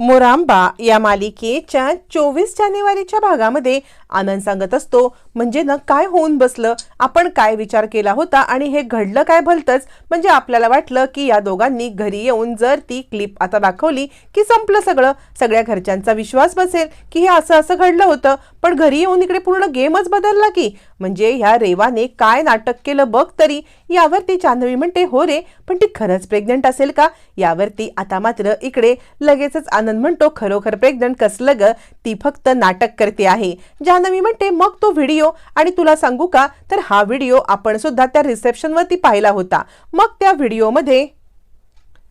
मोरांबा या मालिकेच्या चोवीस जानेवारीच्या भागामध्ये आनंद सांगत असतो म्हणजे ना काय होऊन बसलं? आपण काय विचार केला होता आणि हे घडलं काय भलतंच? म्हणजे आपल्याला वाटलं की या दोघांनी घरी येऊन जर ती क्लिप आता दाखवली की संपलं सगळं. सगळ्या घरच्यांचा विश्वास बसेल की हे असं असं घडलं होतं. पण घरी येऊन इकडे पूर्ण गेमच बदलला की? म्हणजे ह्या रेवाने काय नाटक केलं बघ तरी. यावर ती चांदवी म्हणते हो रे पण ती खरंच प्रेग्नंट असेल का? यावरती आता मात्र इकडे लगेचच आनंद म्हणतो खरोखर प्रेग्नंट कसलं ग? ती फक्त नाटक करते आहे. मी म्हणते मग तो व्हिडिओ आणि तुला सांगू का? तर हा व्हिडिओ आपण सुद्धा त्या रिसेप्शनवरती पाहिला होता. मग त्या व्हिडिओमध्ये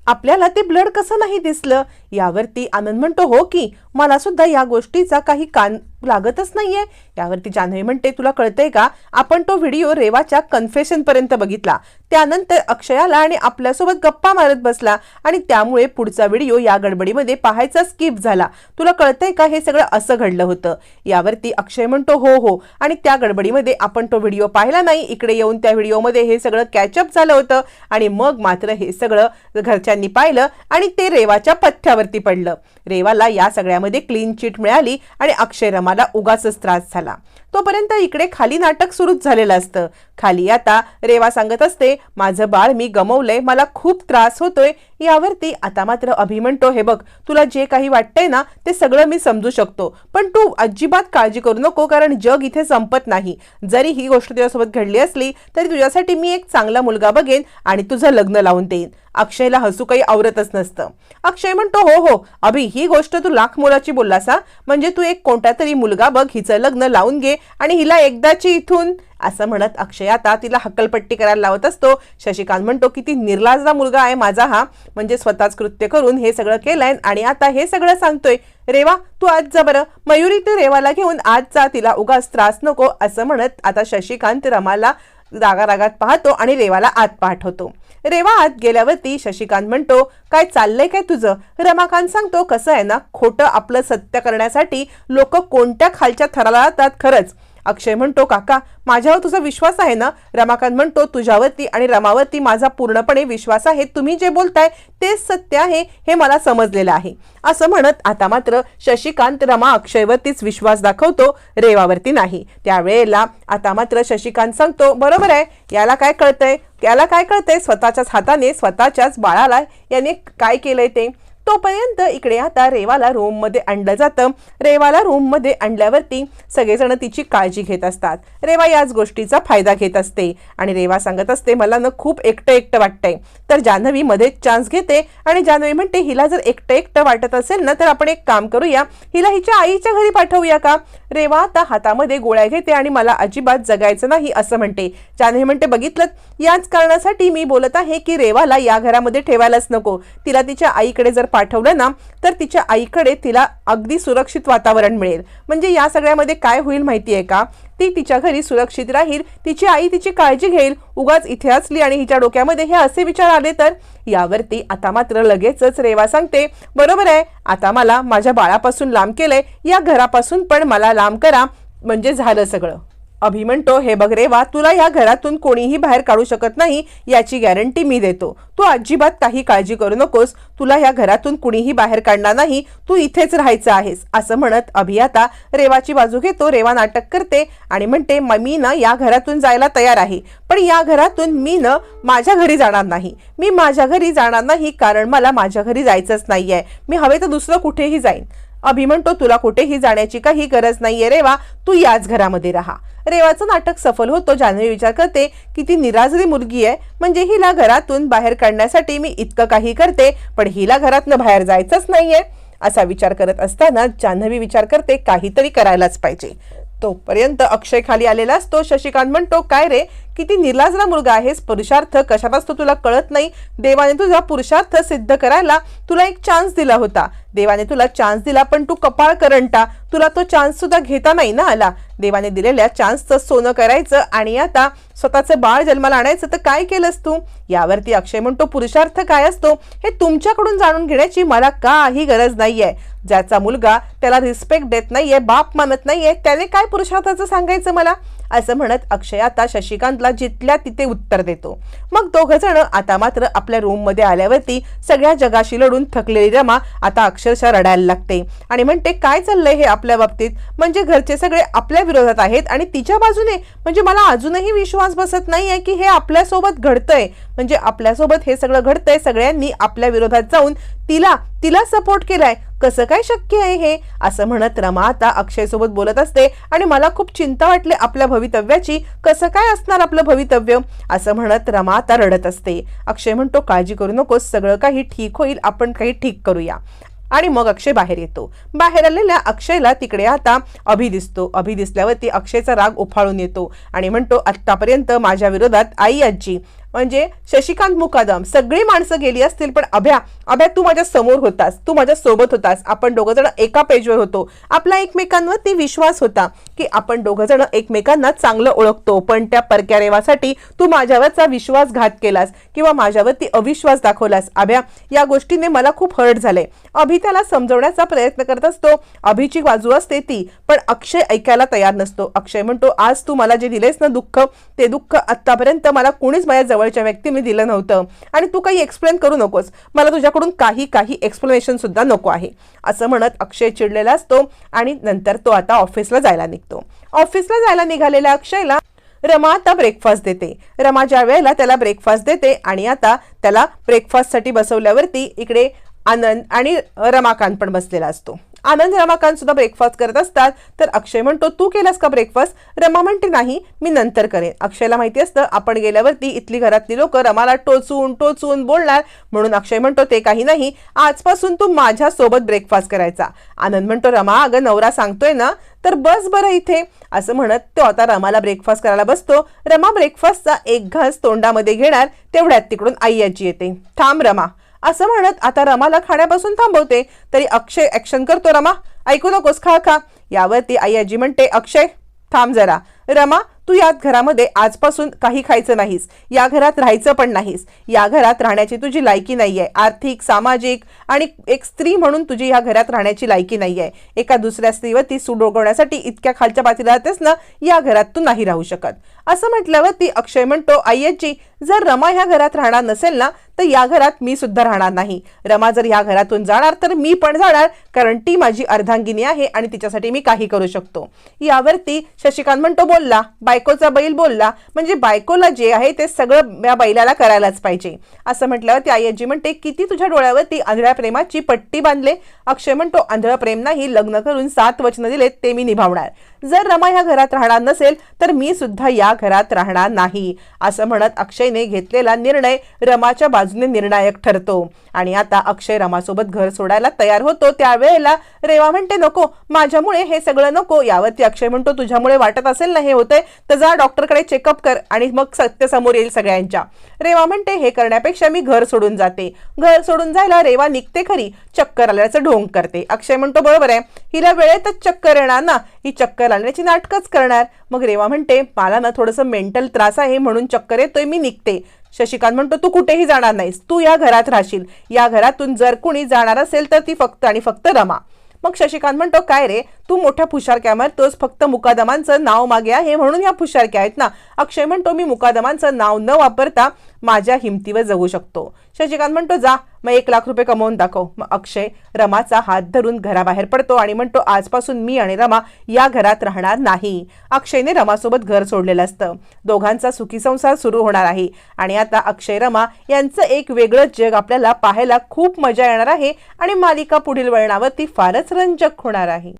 आपल्याला ते ब्लड कसं नाही दिसलं? यावरती आनंद म्हणतो हो की मला सुद्धा या गोष्टीचा काही कान लागतच नाहीये. यावरती जान्हवी म्हणते तुला कळतंय का? आपण तो व्हिडिओ रेवाच्या कन्फेशन पर्यंत बघितला. त्यानंतर अक्षयाला आणि आपल्यासोबत गप्पा मारत बसला आणि त्यामुळे पुढचा व्हिडिओ या गडबडीमध्ये पाहायचा स्किप झाला. तुला कळतंय का हे सगळं असं घडलं होतं? यावरती अक्षय म्हणतो हो हो. आणि त्या गडबडीमध्ये आपण तो व्हिडिओ पाहिला नाही. इकडे येऊन त्या व्हिडिओमध्ये हे सगळं कॅचअप झालं होतं आणि मग मात्र हे सगळं घरच्यांनी पाहिलं आणि ते रेवाच्या पथ्यावरती पडलं. रेवाला या सगळ्यामध्ये क्लीन चिट मिळाली आणि अक्षय रमा आम्हाला उगाच त्रास झाला. तोपर्यंत इकडे खाली नाटक सुरूच झालेलं असतं. खाली आता रेवा सांगत असते माझं बाळ मी गमवलंय मला खूप त्रास होतोय. यावरती आता मात्र अभि म्हणतो हे बघ तुला जे काही वाटतंय ना ते सगळं मी समजू शकतो. पण तू अजिबात काळजी करू नको कारण जग इथे संपत नाही. जरी ही गोष्ट तुझ्यासोबत घडली असली तरी तुझ्यासाठी मी एक चांगला मुलगा बघेन आणि तुझं लग्न लावून देईन. अक्षयला हसू काही आवरतच नसतं. अक्षय म्हणतो हो हो अभि ही गोष्ट तू लाख मुलाची बोललास हा? म्हणजे तू एक कोणता तरी मुलगा बघ हिचं लग्न लावून घे आणि हिला एकदाची इथून असं म्हणत अक्षय आता तिला हक्कलपट्टी करायला लावत असतो. शशिकांत म्हणतो की ती निर्लाजा मुलगा आहे माझा हा. म्हणजे स्वतःच कृत्य करून हे सगळं केलंय आणि आता हे सगळं सांगतोय. रेवा तू आज जा बरं. मयुरी तू रेवाला घेऊन आज जा तिला उगाच त्रास नको असं म्हणत आता शशिकांत रमाला रागा रागात पाहतो आणि रेवाला आत पाठवतो. रेवा आत गेल्यावरती शशिकांत म्हणतो काय चाललंय काय तुझं? रमाकांत सांगतो कसं आहे ना खोटं आपलं सत्य करण्यासाठी लोक कोणत्या खालच्या थराला जातात खरंच. अक्षय म्हणतो काका माझ्यावर तुझा विश्वास आहे ना? रमाकांत म्हणतो तुझ्यावरती आणि रमावरती माझा पूर्णपणे विश्वास आहे. तुम्ही जे बोलताय तेच सत्य आहे हे मला समजलेलं आहे. असं म्हणत आता मात्र शशिकांत रमा अक्षयवरतीच विश्वास दाखवतो रेवावरती नाही. त्यावेळेला आता मात्र शशिकांत सांगतो बरोबर आहे याला काय कळतंय? याला काय कळतंय? स्वतःच्याच हाताने स्वतःच्याच बाळाला याने काय केलंय ते? तोपर्यंत इकडे आता रेवाला रूममध्ये आणलं जातं. रेवाला रूममध्ये आणल्यावरती सगळेजण तिची काळजी घेत असतात. रेवा याच गोष्टीचा फायदा घेत असते. आणि रेवा सांगत असते मला न खूप एकटं एकटं वाटतंय. तर जान्हवी मध्ये चान्स घेते. आणि जान्हवी म्हणते हिला जर एकटं एकटं वाटत असेल ना तर आपण एक काम करूया. हिला हिच्या आईच्या घरी पाठवूया का? रेवा आता हातामध्ये गोळ्या घेते आणि मला अजिबात जगायचं नाही असं म्हणते. जान्हवी म्हणते बघितलं? याच कारणासाठी मी बोलत आहे की रेवाला या घरामध्ये ठेवायलाच नको. तिला तिच्या आईकडे जर पाठवलं ना तर तिच्या आईकडे तिला अगदी सुरक्षित वातावरण मिळेल. म्हणजे या सगळ्यामध्ये काय होईल माहिती आहे का? ती तिच्या घरी सुरक्षित राहील तिची आई तिची काळजी घेईल उगाच इथे असली आणि हिच्या डोक्यामध्ये हे असे विचार आले तर? यावरती आता मात्र लगेचच रेवा सांगते बरोबर आहे आता मला माझ्या बाळापासून लांब केलंय या घरापासून पण मला लांब करा म्हणजे झालं सगळं. अभि म्हणतो हे बघ रेवा तुला या घरातून कोणीही बाहेर काढू शकत नाही याची गॅरंटी मी देतो. तू अजिबात काही काळजी करू नकोस. तुला या घरातून कुणीही बाहेर काढणार नाही. तू इथेच राहायचं आहेस. असं म्हणत अभि आता रेवाची बाजू घेतो. रेवा नाटक करते आणि म्हणते मी ना या घरातून जायला तयार आहे. पण या घरातून मी न माझ्या घरी जाणार नाही. मी माझ्या घरी जाणार नाही कारण मला माझ्या घरी जायचंच नाहीये. मी हवे तर दुसरं कुठेही जाईन. अभि म्हणतो तुला कुठेही जाण्याची काही गरज नाहीये रेवा तू याच घरामध्ये राहा. रेवाचं नाटक सफल होतो जान्हवी विचार करते की ती निराजरी मुलगी आहे म्हणजे हिला घरातून बाहेर काढण्यासाठी मी इतकं काही करते पण हिला घरातनं बाहेर जायचंच नाहीये असा विचार करत असताना जान्हवी विचार करते काहीतरी करायलाच पाहिजे. तोपर्यंत अक्षय खाली आलेला असतो शशिकांत म्हणतो काय रे किती निर्लाजरा मुलगा आहेस? पुरुषार्थ कशात असतो तुला कळत नाही? देवाने तुझा पुरुषार्थ सिद्ध करायला तुला एक चान्स दिला होता. देवाने तुला चान्स दिला पण तू कपाळ करंटा. तुला तो चान्स सुद्धा घेता नाही ना आला. देवाने दिलेल्या चान्सचं सोनं करायचं आणि आता स्वतःचं बाळ जन्माला आणायचं तर काय केलंस तू? यावरती अक्षय म्हणतो पुरुषार्थ काय असतो? हे तुमच्याकडून जाणून घेण्याची मला काही गरज नाहीये. ज्याचा मुलगा त्याला रिस्पेक्ट देत नाहीये बाप मानत नाहीये त्याने काय पुरुषार्थाचं सांगायचं मला? असं म्हणत अक्षय आता शशिकांतला जिथल्या तिथे उत्तर देतो. मग दोघ जण आता मात्र आपल्या रूममध्ये आल्यावरती सगळ्या जगाशी लढून थकलेली रमा आता अक्षरशः रडायला लागते. आणि म्हणते काय चाललंय हे आपल्या बाबतीत? म्हणजे घरचे सगळे आपल्या विरोधात आहेत आणि तिच्या बाजूने? म्हणजे मला अजूनही विश्वास बसत नाहीये की हे आपल्यासोबत घडतंय. म्हणजे आपल्यासोबत हे सगळं घडतंय सगळ्यांनी आपल्या विरोधात जाऊन तिला तिला सपोर्ट केलाय. कसं काय शक्य आहे हे? असं म्हणत रमा आता अक्षय सोबत बोलत असते आणि मला खूप चिंता वाटली आपल्या भवितव्याची. कसं काय असणार आपलं भवितव्य? असं म्हणत रमा आता रडत असते. अक्षय म्हणतो काळजी करू नकोस सगळं काही ठीक होईल आपण काही ठीक करूया. आणि मग अक्षय बाहेर येतो. बाहेर आलेल्या अक्षयला तिकडे आता अभि दिसतो. अभि दिसल्यावरती अक्षयचा राग उफाळून येतो आणि म्हणतो आत्तापर्यंत माझ्या विरोधात आई आजी म्हणजे शशिकांत मुकादम सगळी माणसं गेली असतील पण अभ्या अभ्या तू माझ्यासमोर होतास तू माझ्या सोबत होतास. आपण दोघं जण एका पेजवर होतो. आपला एकमेकांवर ती विश्वास होता की आपण दोघं जण एकमेकांना चांगलं ओळखतो पण त्या परक्या रेवासाठी तू माझ्यावरचा विश्वासघात केलास किंवा माझ्यावरती अविश्वास दाखवलास. अभ्या या गोष्टीने मला खूप हर्ट झालंय. अभि त्याला समजवण्याचा प्रयत्न करत असतो. अभिची बाजू असते ती पण अक्षय ऐकायला तयार नसतो. अक्षय म्हणतो आज तू मला जे दिलेस ना दुःख ते दुःख आत्तापर्यंत मला कोणीच माझ्या जवळच्या व्यक्तीने दिलं नव्हतं. आणि तू काही एक्सप्लेन करू नकोस. मला तुझ्याकडून काही काही एक्सप्लेनेशन सुद्धा नको आहे. असं म्हणत अक्षय चिडलेला असतो आणि नंतर तो आता ऑफिसला जायला निघतो. ऑफिसला जायला निघालेल्या अक्षयला रमा आता ब्रेकफास्ट देते. रमा ज्या वेळेला त्याला ब्रेकफास्ट देते आणि आता त्याला ब्रेकफास्टसाठी बसवल्यावरती इकडे आनंद आणि रमाकांत पण बसलेला असतो. आनंद रमाकांत सुद्धा ब्रेकफास्ट करत असतात. तर अक्षय म्हणतो तू केलास का ब्रेकफास्ट रमा म्हणते नाही मी नंतर करेन. अक्षयला माहिती असतं आपण गेल्यावरती इथली घरातली लोक रमाला टोचून टोचून बोलणार. म्हणून अक्षय म्हणतो ते काही नाही आजपासून तू माझ्या सोबत ब्रेकफास्ट करायचा. आनंद म्हणतो रमा अगं नवरा सांगतोय ना तर बस बरं इथे. असं म्हणत तो आता रमाला ब्रेकफास्ट करायला बसतो. रमा ब्रेकफास्टचा एक घास तोंडामध्ये घेणार तेवढ्यात तिकडून आई आजी येते. थांब रमा. असं म्हणत आता रमाला खाण्यापासून थांबवते. तरी अक्षय ऍक्शन करतो. रमा ऐकू नकोस खा खा. यावरती आई आजी म्हणते अक्षय थांब जरा. रमा तू या घरामध्ये आजपासून काही खायचं नाहीस. या घरात राहायचं पण नाहीस. या घरात राहण्याची तुझी लायकी नाहीये. आर्थिक सामाजिक आणि एक स्त्री म्हणून तुझी या घरात राहण्याची लायकी नाहीये. एका दुसऱ्या स्त्रीवर ती सुडोगवण्यासाठी इतक्या खालच्या पातीला राहतेस ना या घरात तू नाही राहू शकत. असं म्हटल्यावर ती अक्षय म्हणतो आय्याची जर रमा ह्या घरात राहणार नसेल ना तर या घरात मी सुद्धा राहणार नाही. रमा जर या घरातून जाणार तर मी पण जाणार कारण ती माझी अर्धांगिनी आहे आणि तिच्यासाठी मी काही करू शकतो. यावरती शशिकांत म्हणतो बोलला बायकोचा बैल बोलला म्हणजे बायकोला जे आहे ते सगळं या बैलाला करायलाच पाहिजे. असं म्हटल्यावर ती आयजी म्हणते किती तुझ्या डोळ्यावरती आंधळ्या प्रेमाची पट्टी बांधले. अक्षय म्हणतो आंधळ प्रेम नाही लग्न करून सात वचनं दिलेत ते मी निभावणार. जर रमा ह्या घरात राहणार नसेल तर मी सुद्धा या घरात राहणार नाही. असं म्हणत अक्षयने घेतलेला निर्णय रमाच्या बाजूने निर्णायक ठरतो. आणि आता अक्षय रमासोबत घर सोडायला तयार होतो. त्यावेळेला रेवा म्हणते नको माझ्यामुळे हे सगळं नको. यावरती अक्षय म्हणतो तुझ्यामुळे वाटत असेल ना हे होतंय तर जा डॉक्टरकडे चेकअप कर आणि मग सत्य समोर येईल सगळ्यांच्या. रेवा म्हणते हे करण्यापेक्षा मी घर सोडून जाते. घर सोडून जायला रेवा निघते खरी चक्कर आल्याचं ढोंग करते. अक्षय म्हणतो बरोबर आहे. हिला वेळेतच चक्कर येणार ना? ही चक्कर आणण्याची नाटकच करणार. मग रेवा म्हणते मला ना थोडंसं मेंटल त्रास आहे म्हणून चक्कर येतोय मी निघते. शशिकांत म्हणतो तू कुठेही जाणार नाहीस. तू या घरात राहशील. या घरातून जर कुणी जाणार असेल तर ती फक्त आणि फक्त रमा. मग शशिकांत म्हणतो काय रे? तू मोठ्या फुशारक्या मारतोस फक्त मुकादमांचं नाव मागे आहे म्हणून ह्या फुशारक्या आहेत ना. अक्षय म्हणतो मी मुकादमांचं नाव न वापरता माझ्या हिमतीवर जगू शकतो. शशिकांत म्हणतो जा. मग एक लाख रुपये कमवून दाखव. मग अक्षय रमाचा हात धरून घराबाहेर पडतो आणि म्हणतो आजपासून मी आणि रमा या घरात राहणार नाही. अक्षयने रमासोबत घर सोडलेलं असतं. दोघांचा सुखी संसार सुरू होणार आहे. आणि आता अक्षय रमा यांचं एक वेगळं जग आपल्याला पाहायला खूप मजा येणार आहे आणि मालिका पुढील वळणावर ती फारच रंजक होणार आहे.